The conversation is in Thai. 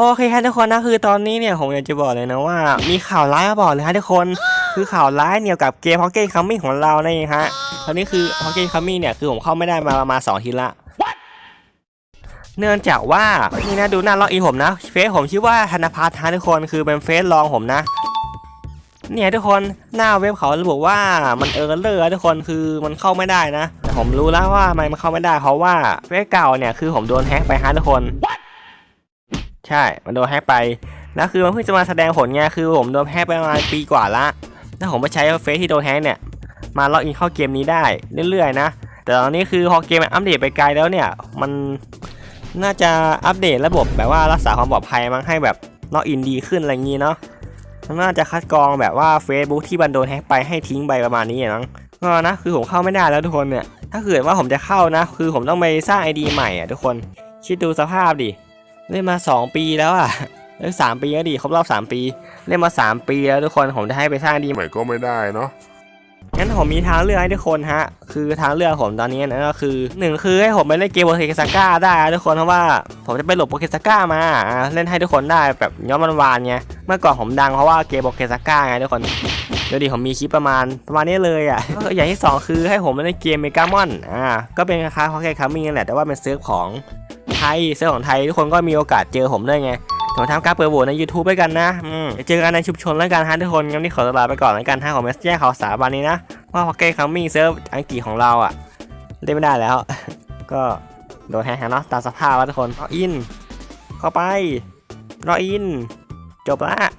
โอเคฮะทุกคนนะคือตอนนี้เนี่ยผมอยากจะบอกเลยนะว่า มีข่าวร้ายมาบอกเลยฮะทุกคนคือข่าวร้ายเกี่ยวกับเกม Pocket Coming ของเรานี่ฮะตอนนี้คือ Pocket Coming เนี่ยคือผมเข้าไม่ได้มาประมาณ2อาทีละเนื่องจากว่านี่นะดูหน้าล็อกอินผมนะเฟซผมชื่อว่าธนพัฒน์ฮะทุกคนคือเป็นเฟซรองผมนะเนี่ยทุกคนหน้าเว็บเขาระบุว่ามันเออร์เลอร์ทุกคนคือมันเข้าไม่ได้นะแต่ผมรู้แล้วว่าทำไมมันเข้าไม่ได้เพราะว่าเฟซเก่าเนี่ยคือผมโดนแฮ็กไปฮะทุกคน ใช่ มันโดนแฮกไป แล้วคือมันเพิ่งจะมาแสดงผลไง คือผมโดนแฮกไปประมาณปีกว่าละ แล้วผมไปใช้เฟซที่โดนแฮกเนี่ย มาล็อกอินเข้าเกมนี้ได้เรื่อยๆนะ แต่ตอนนี้คือพอเกมอัปเดตไปไกลแล้วเนี่ย มันน่าจะอัปเดตระบบแบบว่ารักษาความปลอดภัยมั้งให้แบบล็อกอินดีขึ้นอะไรงี้เนาะมันน่าจะคัดกรองแบบว่า Facebook ที่บันโดนแฮกไปให้ทิ้งไปประมาณนี้อะมั้งก็นะคือผมเข้าไม่ได้แล้วทุกคนเนี่ย ถ้าเกิดว่าผมจะเข้านะ คือผมต้องไปสร้าง ID ใหม่อะทุกคน คิดดูสภาพดิ เล่นมา 2 ปีแล้วอะเล่นสามปีแล้วดิครบรอบ 3 ปี เล่นมา 3 ปีแล้วทุกคนผมจะให้ไปสร้างดีใหม่ก็ไม่ได้เนาะงั้นผมมีทางเลือกให้ทุกคนฮะ คือทางเลือกผมตอนนี้นะก็คือหนึ่งคือให้ผมไปเล่นเกมโปเกซาก้าได้นะทุกคนเพราะว่าผมจะไปหลบโปเกซาก้ามาอ่าเล่นให้ทุกคนได้แบบย้อนวันวานๆไงเมื่อก่อนผมดังเพราะว่าเกมโปเกซาก้าไงทุกคนเดี๋ยวดิผมมีคลิปประมาณประมาณนี้เลยอะก็อย่างที่สองคือให้ผมไปเล่นเกมเมกามอนอ่าก็เป็นคล้ายๆพอแค่คัมมิ่งนั่นแหละแต่ว่าเป็นเซิร์ฟของ ไทยเสื้อของไทยทุกคนก็มีโอกาสเจอผมด้วยไงขอทำการเปิดโหวตใน YouTube ด้วยกันนะอืมเจอกันในชุมชนแล้วกันฮะทุกคนงั้นนี่ขอลาไปก่อนแล้วกันฮะของเมสแจ้งข่าวสารวันนี้นะว่าพอเก้คัมมิ่งเซิร์ฟอังกฤษของเราอะเล่นไม่ได้แล้ว ก็โดนแฮงเนาะตามสภาพแล้วทุกคนรออิน เข้าไปรออิน จบละ